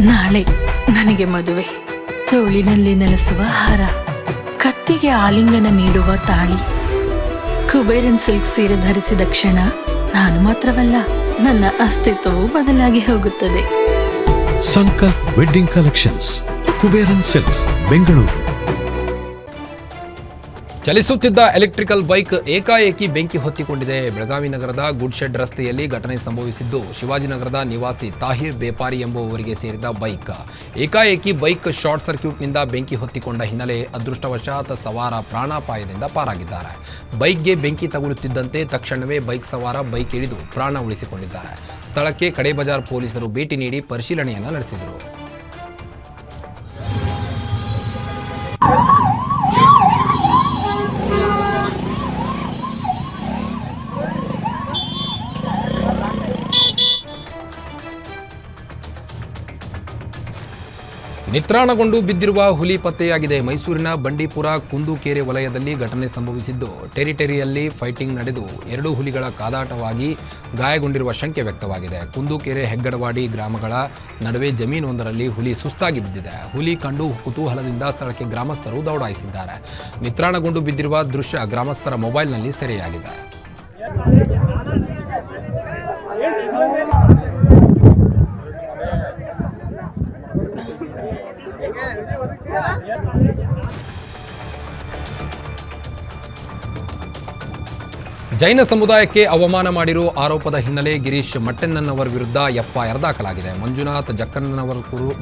ನಾಳೆ ನನಗೆ ಮದುವೆ. ತೋಳಿನಲ್ಲಿ ನೆಲೆಸುವ ಹಾರ, ಕತ್ತಿಗೆ ಆಲಿಂಗನ ನೀಡುವ ತಾಳಿ. ಕುಬೇರನ್ ಸಿಲ್ಕ್ ಸೀರೆ ಧರಿಸಿದ ಕ್ಷಣ ನಾನು ಮಾತ್ರವಲ್ಲ, ನನ್ನ ಅಸ್ತಿತ್ವವು ಬದಲಾಗಿ ಹೋಗುತ್ತದೆ. Sankalp wedding collections, Kuberan silks, Bengaluru. ಚಲಿಸುತ್ತಿದ್ದ electrical bike ಏಕಾಏಕಿ ಬೆಂಕಿ ಹೊತ್ತಿಕೊಂಡಿದೆ. ಬೆಳಗಾವಿ ನಗರದ ಗುಡ್ ಶೆಡ್ ರಸ್ತೆಯಲ್ಲಿ ಘಟನೆ ಸಂಭವಿಸಿದ್ದು, ಶಿವಾಜಿನಗರದ ನಿವಾಸಿ ತಾಹಿರ್ ಬೇಪಾರಿ ಎಂಬುವವರಿಗೆ ಸೇರಿದ ಬೈಕ್ ಏಕಾಏಕಿ ಬೈಕ್ ಶಾರ್ಟ್ ಸರ್ಕ್ಯೂಟ್ನಿಂದ ಬೆಂಕಿ ಹೊತ್ತಿಕೊಂಡ ಹಿನ್ನೆಲೆ ಅದೃಷ್ಟವಶಾತ್ ಸವಾರ ಪ್ರಾಣಾಪಾಯದಿಂದ ಪಾರಾಗಿದ್ದಾರೆ. ಬೈಕ್ಗೆ ಬೆಂಕಿ ತಗುಲುತ್ತಿದ್ದಂತೆ ತಕ್ಷಣವೇ ಬೈಕ್ ಸವಾರ ಬೈಕ್ ಇಳಿದು ಪ್ರಾಣ ಉಳಿಸಿಕೊಂಡಿದ್ದಾರೆ. ಸ್ಥಳಕ್ಕೆ ಕಡೆ ಬಜಾರ್ ಪೊಲೀಸರು ಭೇಟಿ ನೀಡಿ ಪರಿಶೀಲನೆಯನ್ನು ನಡೆಸಿದರು. ನಿತ್ರಾಣಗೊಂಡು ಬಿದ್ದಿರುವ ಹುಲಿ ಪತ್ತೆಯಾಗಿದೆ. ಮೈಸೂರಿನ ಬಂಡೀಪುರ ಕುಂದುಕೆರೆ ವಲಯದಲ್ಲಿ ಘಟನೆ ಸಂಭವಿಸಿದ್ದು. ಟೆರಿಟರಿಯಲ್ಲಿ ಫೈಟಿಂಗ್ ನಡೆದು ಎರಡು ಹುಲಿಗಳ ಕಾದಾಟವಾಗಿ ಗಾಯಗೊಂಡಿರುವ ಶಂಕೆ ವ್ಯಕ್ತವಾಗಿದೆ. ಕುಂದುಕೆರೆ ಹೆಗ್ಗಡವಾಡಿ ಗ್ರಾಮಗಳ ನಡುವೆ ಜಮೀನೊಂದರಲ್ಲಿ ಹುಲಿ ಸುಸ್ತಾಗಿ ಬಿದ್ದಿದೆ. ಹುಲಿ ಕಂಡು ಕುತೂಹಲದಿಂದ ಸ್ಥಳಕ್ಕೆ ಗ್ರಾಮಸ್ಥರು ದೌಡಾಯಿಸಿದ್ದಾರೆ. ನಿತ್ರಾಣಗೊಂಡು ಬಿದ್ದಿರುವ ದೃಶ್ಯ ಗ್ರಾಮಸ್ಥರ ಮೊಬೈಲ್ನಲ್ಲಿ ಸೆರೆಯಾಗಿದೆ. ಜೈನ ಸಮುದಾಯಕ್ಕೆ ಅವಮಾನ ಮಾಡಿರುವ ಆರೋಪದ ಹಿನ್ನೆಲೆ ಗಿರೀಶ್ ಮಟ್ಟಣ್ಣನವರ ವಿರುದ್ಧ ಎಫ್ಐಆರ್ ದಾಖಲಾಗಿದೆ. ಮಂಜುನಾಥ್ ಜಕ್ಕಣ್ಣನವರ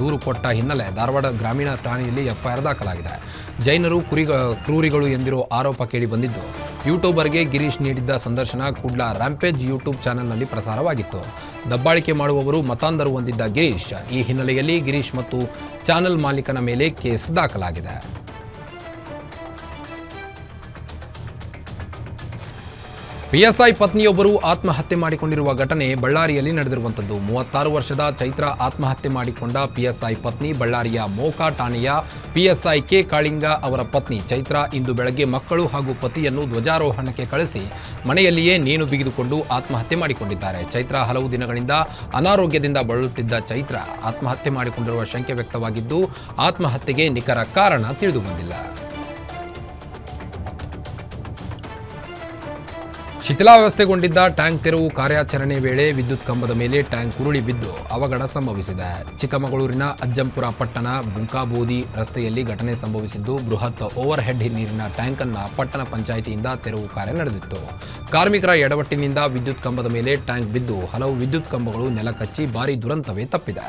ದೂರು ಕೊಟ್ಟ ಹಿನ್ನೆಲೆ ಧಾರವಾಡ ಗ್ರಾಮೀಣ ಠಾಣೆಯಲ್ಲಿ ಎಫ್ಐಆರ್ ದಾಖಲಾಗಿದೆ. ಜೈನರು ಕುರಿ ಕ್ರೂರಿಗಳು ಎಂದಿರೋ ಆರೋಪ ಕೇಳಿ ಬಂದಿದ್ದು. ಯೂಟ್ಯೂಬರ್ಗೆ ಗಿರೀಶ್ ನೀಡಿದ್ದ ಸಂದರ್ಶನ ಕೂಡ್ಲ ರ್ಯಾಂಪೇಜ್ ಯೂಟ್ಯೂಬ್ ಚಾನೆಲ್ನಲ್ಲಿ ಪ್ರಸಾರವಾಗಿತ್ತು. ದಬ್ಬಾಳಿಕೆ ಮಾಡುವವರು ಮತಾಂಧರು ಹೊಂದಿದ್ದ ಗಿರೀಶ್, ಈ ಹಿನ್ನೆಲೆಯಲ್ಲಿ ಗಿರೀಶ್ ಮತ್ತು ಚಾನೆಲ್ ಮಾಲೀಕನ ಮೇಲೆ ಕೇಸ್ ದಾಖಲಾಗಿದೆ. ಪಿಎಸ್ಐ ಪತ್ನಿಯೊಬ್ಬರು ಆತ್ಮಹತ್ಯೆ ಮಾಡಿಕೊಂಡಿರುವ ಘಟನೆ ಬಳ್ಳಾರಿಯಲ್ಲಿ ನಡೆದಿರುವಂಥದ್ದು. ಮೂವತ್ತಾರು ವರ್ಷದ ಚೈತ್ರ ಆತ್ಮಹತ್ಯೆ ಮಾಡಿಕೊಂಡ ಪಿಎಸ್ಐ ಪತ್ನಿ ಬಳ್ಳಾರಿಯ ಮೋಕಾ ಠಾಣೆಯ ಪಿಎಸ್ಐ ಕೆ ಕಾಳಿಂಗ ಅವರ ಪತ್ನಿ ಚೈತ್ರ ಇಂದು ಬೆಳಗ್ಗೆ ಮಕ್ಕಳು ಹಾಗೂ ಪತಿಯನ್ನು ಧ್ವಜಾರೋಹಣಕ್ಕೆ ಕಳಿಸಿ ಮನೆಯಲ್ಲಿಯೇ ನೇಣು ಬಿಗಿದುಕೊಂಡು ಆತ್ಮಹತ್ಯೆ ಮಾಡಿಕೊಂಡಿದ್ದಾರೆ. ಚೈತ್ರ ಹಲವು ದಿನಗಳಿಂದ ಅನಾರೋಗ್ಯದಿಂದ ಬಳಲುತ್ತಿದ್ದ ಚೈತ್ರ ಆತ್ಮಹತ್ಯೆ ಮಾಡಿಕೊಂಡಿರುವ ಶಂಕೆ ವ್ಯಕ್ತವಾಗಿದ್ದು, ಆತ್ಮಹತ್ಯೆಗೆ ನಿಖರ ಕಾರಣ ತಿಳಿದು ಶಿಥಿಲಾವಸ್ಥೆಗೊಂಡಿದ್ದ ಟ್ಯಾಂಕ್ ತೆರವು ಕಾರ್ಯಾಚರಣೆ ವೇಳೆ ವಿದ್ಯುತ್ ಕಂಬದ ಮೇಲೆ ಟ್ಯಾಂಕ್ ಉರುಳಿ ಬಿದ್ದು ಅವಘಡ ಸಂಭವಿಸಿದೆ. ಚಿಕ್ಕಮಗಳೂರಿನ ಅಜ್ಜಂಪುರ ಪಟ್ಟಣ ಬುಂಕಾಬೋದಿ ರಸ್ತೆಯಲ್ಲಿ ಘಟನೆ ಸಂಭವಿಸಿದ್ದು, ಬೃಹತ್ ಓವರ್ ಹೆಡ್ ನೀರಿನ ಟ್ಯಾಂಕ್ ಅನ್ನ ಪಟ್ಟಣ ಪಂಚಾಯಿತಿಯಿಂದ ತೆರವು ಕಾರ್ಯ ನಡೆದಿತ್ತು. ಕಾರ್ಮಿಕರ ಎಡವಟ್ಟಿನಿಂದ ವಿದ್ಯುತ್ ಕಂಬದ ಮೇಲೆ ಟ್ಯಾಂಕ್ ಬಿದ್ದು ಹಲವು ವಿದ್ಯುತ್ ಕಂಬಗಳು ನೆಲಕಚ್ಚಿ ಭಾರಿ ದುರಂತವೇ ತಪ್ಪಿದೆ.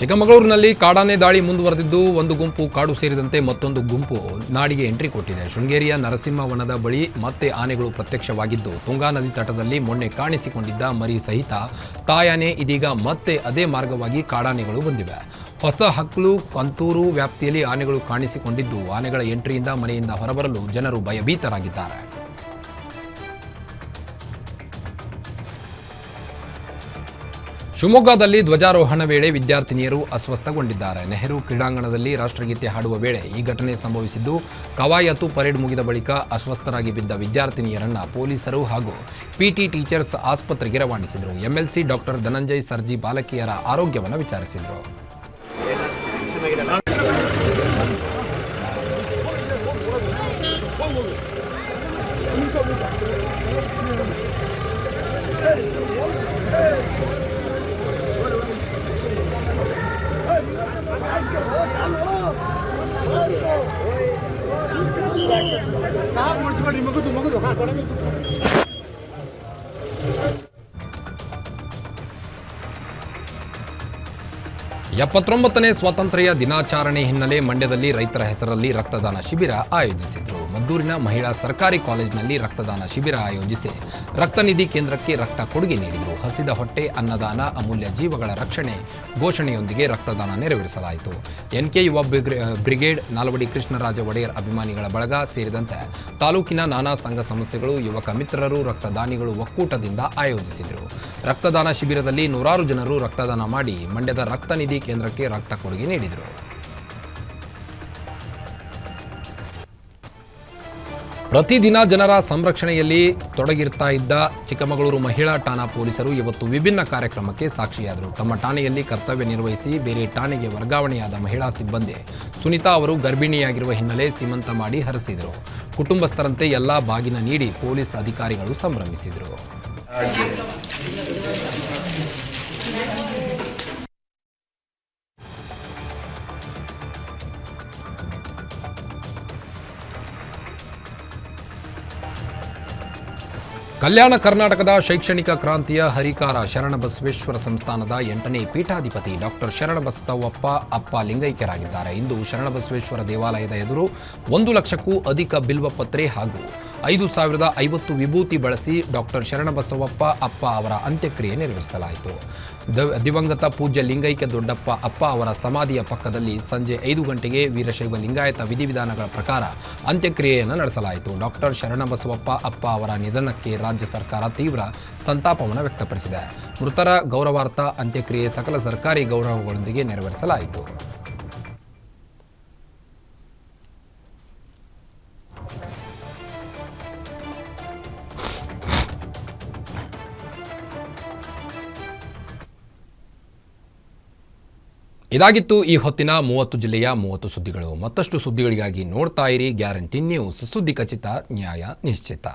ಚಿಕ್ಕಮಗಳೂರಿನಲ್ಲಿ ಕಾಡಾನೆ ದಾಳಿ ಮುಂದುವರೆದಿದ್ದು, ಒಂದು ಗುಂಪು ಕಾಡು ಸೇರಿದಂತೆ ಮತ್ತೊಂದು ಗುಂಪು ನಾಡಿಗೆ ಎಂಟ್ರಿ ಕೊಟ್ಟಿದೆ. ಶೃಂಗೇರಿಯ ನರಸಿಂಹವನದ ಬಳಿ ಮತ್ತೆ ಆನೆಗಳು ಪ್ರತ್ಯಕ್ಷವಾಗಿದ್ದು, ತುಂಗಾ ನದಿ ತಟದಲ್ಲಿ ಮೊನ್ನೆ ಕಾಣಿಸಿಕೊಂಡಿದ್ದ ಮರಿ ಸಹಿತ ತಾಯಾನೆ ಇದೀಗ ಮತ್ತೆ ಅದೇ ಮಾರ್ಗವಾಗಿ ಕಾಡಾನೆಗಳು ಬಂದಿವೆ. ಹೊಸ ಹಕ್ಲು, ಕಂತೂರು ವ್ಯಾಪ್ತಿಯಲ್ಲಿ ಆನೆಗಳು ಕಾಣಿಸಿಕೊಂಡಿದ್ದು, ಆನೆಗಳ ಎಂಟ್ರಿಯಿಂದ ಮನೆಯಿಂದ ಹೊರಬರಲು ಜನರು ಭಯಭೀತರಾಗಿದ್ದಾರೆ. ಶಿವಮೊಗ್ಗದಲ್ಲಿ ಧ್ವಜಾರೋಹಣ ವೇಳೆ ವಿದ್ಯಾರ್ಥಿನಿಯರು ಅಸ್ವಸ್ಥಗೊಂಡಿದ್ದಾರೆ. ನೆಹರು ಕ್ರೀಡಾಂಗಣದಲ್ಲಿ ರಾಷ್ಟ್ರಗೀತೆ ಹಾಡುವ ವೇಳೆ ಈ ಘಟನೆ ಸಂಭವಿಸಿದ್ದು, ಕವಾಯತು ಪರೇಡ್ ಮುಗಿದ ಬಳಿಕ ಅಸ್ವಸ್ಥರಾಗಿ ಬಿದ್ದ ವಿದ್ಯಾರ್ಥಿನಿಯರನ್ನ ಪೊಲೀಸರು ಹಾಗೂ ಪಿಟಿ ಟೀಚರ್ಸ್ ಆಸ್ಪತ್ರೆಗೆ ರವಾನಿಸಿದರು. ಎಂಎಲ್ಸಿ ಡಾಕ್ಟರ್ ಧನಂಜಯ್ ಸರ್ಜಿ ಬಾಲಕಿಯರ ಆರೋಗ್ಯವನ್ನು ವಿಚಾರಿಸಿದರು. ಕೊಡಿ ಮುಗಿದು ಮುಗಿದು. ಹಾಂ ತೊಡಬೇಕು ಎಪ್ಪತ್ತೊಂಬತ್ತನೇ ಸ್ವಾತಂತ್ರ್ಯ ದಿನಾಚರಣೆ ಹಿನ್ನೆಲೆ ಮಂಡ್ಯದಲ್ಲಿ ರೈತರ ಹೆಸರಲ್ಲಿ ರಕ್ತದಾನ ಶಿಬಿರ ಆಯೋಜಿಸಿದ್ರು. ಮದ್ದೂರಿನ ಮಹಿಳಾ ಸರ್ಕಾರಿ ಕಾಲೇಜಿನಲ್ಲಿ ರಕ್ತದಾನ ಶಿಬಿರ ಆಯೋಜಿಸಿ ರಕ್ತ ನಿಧಿ ಕೇಂದ್ರಕ್ಕೆ ರಕ್ತ ಕೊಡುಗೆ ನೀಡಿದರು. ಹಸಿದ ಹೊಟ್ಟೆ, ಅನ್ನದಾನ, ಅಮೂಲ್ಯ ಜೀವಗಳ ರಕ್ಷಣೆ ಘೋಷಣೆಯೊಂದಿಗೆ ರಕ್ತದಾನ ನೆರವೇರಿಸಲಾಯಿತು. ಎನ್ಕೆ ಯುವ ಬ್ರಿಗೇಡ್ ನಾಲ್ವಡಿ ಕೃಷ್ಣರಾಜ ಒಡೆಯರ್ ಅಭಿಮಾನಿಗಳ ಬಳಗ ಸೇರಿದಂತೆ ತಾಲೂಕಿನ ನಾನಾ ಸಂಘ ಸಂಸ್ಥೆಗಳು ಯುವಕ ಮಿತ್ರರು ರಕ್ತದಾನಿಗಳು ಒಕ್ಕೂಟದಿಂದ ಆಯೋಜಿಸಿದರು. ರಕ್ತದಾನ ಶಿಬಿರದಲ್ಲಿ ನೂರಾರು ಜನರು ರಕ್ತದಾನ ಮಾಡಿ ಮಂಡ್ಯದ ರಕ್ತ ನಿಧಿ ಕೇಂದ್ರಕ್ಕೆ ರಕ್ತ ಕೊಡುಗೆ ನೀಡಿದರು. ಪ್ರತಿದಿನ ಜನರ ಸಂರಕ್ಷಣೆಯಲ್ಲಿ ತೊಡಗಿರ್ತಾ ಇದ್ದ ಚಿಕ್ಕಮಗಳೂರು ಮಹಿಳಾ ಠಾಣಾ ಪೊಲೀಸರು ಇವತ್ತು ವಿಭಿನ್ನ ಕಾರ್ಯಕ್ರಮಕ್ಕೆ ಸಾಕ್ಷಿಯಾದರು. ತಮ್ಮ ಠಾಣೆಯಲ್ಲಿ ಕರ್ತವ್ಯ ನಿರ್ವಹಿಸಿ ಬೇರೆ ಠಾಣೆಗೆ ವರ್ಗಾವಣೆಯಾದ ಮಹಿಳಾ ಸಿಬ್ಬಂದಿ ಸುನಿತಾ ಅವರು ಗರ್ಭಿಣಿಯಾಗಿರುವ ಹಿನ್ನೆಲೆ ಸೀಮಂತ ಮಾಡಿ ಹರಿಸಿದರು. ಕುಟುಂಬಸ್ಥರಂತೆ ಎಲ್ಲ ಬಾಗಿನ ನೀಡಿ ಪೊಲೀಸ್ ಅಧಿಕಾರಿಗಳು ಸಂಭ್ರಮಿಸಿದರು. ಕಲ್ಯಾಣ ಕರ್ನಾಟಕದ ಶೈಕ್ಷಣಿಕ ಕ್ರಾಂತಿಯ ಹರಿಕಾರ ಶರಣಬಸವೇಶ್ವರ ಸಂಸ್ಥಾನದ ಎಂಟನೇ ಪೀಠಾಧಿಪತಿ ಡಾಕ್ಟರ್ ಶರಣಬಸವಪ್ಪ ಅಪ್ಪ ಲಿಂಗೈಕ್ಯರಾಗಿದ್ದಾರೆ. ಇಂದು ಶರಣಬಸವೇಶ್ವರ ದೇವಾಲಯದ ಎದುರು ಒಂದು ಲಕ್ಷಕ್ಕೂ ಅಧಿಕ ಬಿಲ್ವಪತ್ರೆ ಹಾಗೂ ಐದು ಸಾವಿರದ ಐವತ್ತು ವಿಭೂತಿ ಬಳಸಿ ಡಾಕ್ಟರ್ ಶರಣಬಸವಪ್ಪ ಅಪ್ಪ ಅವರ ಅಂತ್ಯಕ್ರಿಯೆ ನೆರವೇರಿಸಲಾಯಿತು. ದಿವಂಗತ ಪೂಜ್ಯ ಲಿಂಗೈಕ್ಯ ದೊಡ್ಡಪ್ಪ ಅಪ್ಪ ಅವರ ಸಮಾಧಿಯ ಪಕ್ಕದಲ್ಲಿ ಸಂಜೆ ಐದು ಗಂಟೆಗೆ ವೀರಶೈವ ಲಿಂಗಾಯತ ವಿಧಿವಿಧಾನಗಳ ಪ್ರಕಾರ ಅಂತ್ಯಕ್ರಿಯೆಯನ್ನು ನಡೆಸಲಾಯಿತು. ಡಾಕ್ಟರ್ ಶರಣಬಸವಪ್ಪ ಅಪ್ಪ ಅವರ ನಿಧನಕ್ಕೆ ರಾಜ್ಯ ಸರ್ಕಾರ ತೀವ್ರ ಸಂತಾಪವನ್ನು ವ್ಯಕ್ತಪಡಿಸಿದೆ. ಮೃತರ ಗೌರವಾರ್ಥ ಅಂತ್ಯಕ್ರಿಯೆ ಸಕಲ ಸರ್ಕಾರಿ ಗೌರವಗಳೊಂದಿಗೆ ನೆರವೇರಿಸಲಾಯಿತು. ಇದಾಗಿತ್ತು ಈ ಹೊತ್ತಿನ ಮೂವತ್ತು ಜಿಲ್ಲೆಯ ಮೂವತ್ತು ಸುದ್ದಿಗಳು. ಮತ್ತಷ್ಟು ಸುದ್ದಿಗಳಿಗಾಗಿ ನೋಡ್ತಾ ಇರಿ. Guarantee news. ಸುದ್ದಿ ಖಚಿತ, ನ್ಯಾಯ ನಿಶ್ಚಿತ.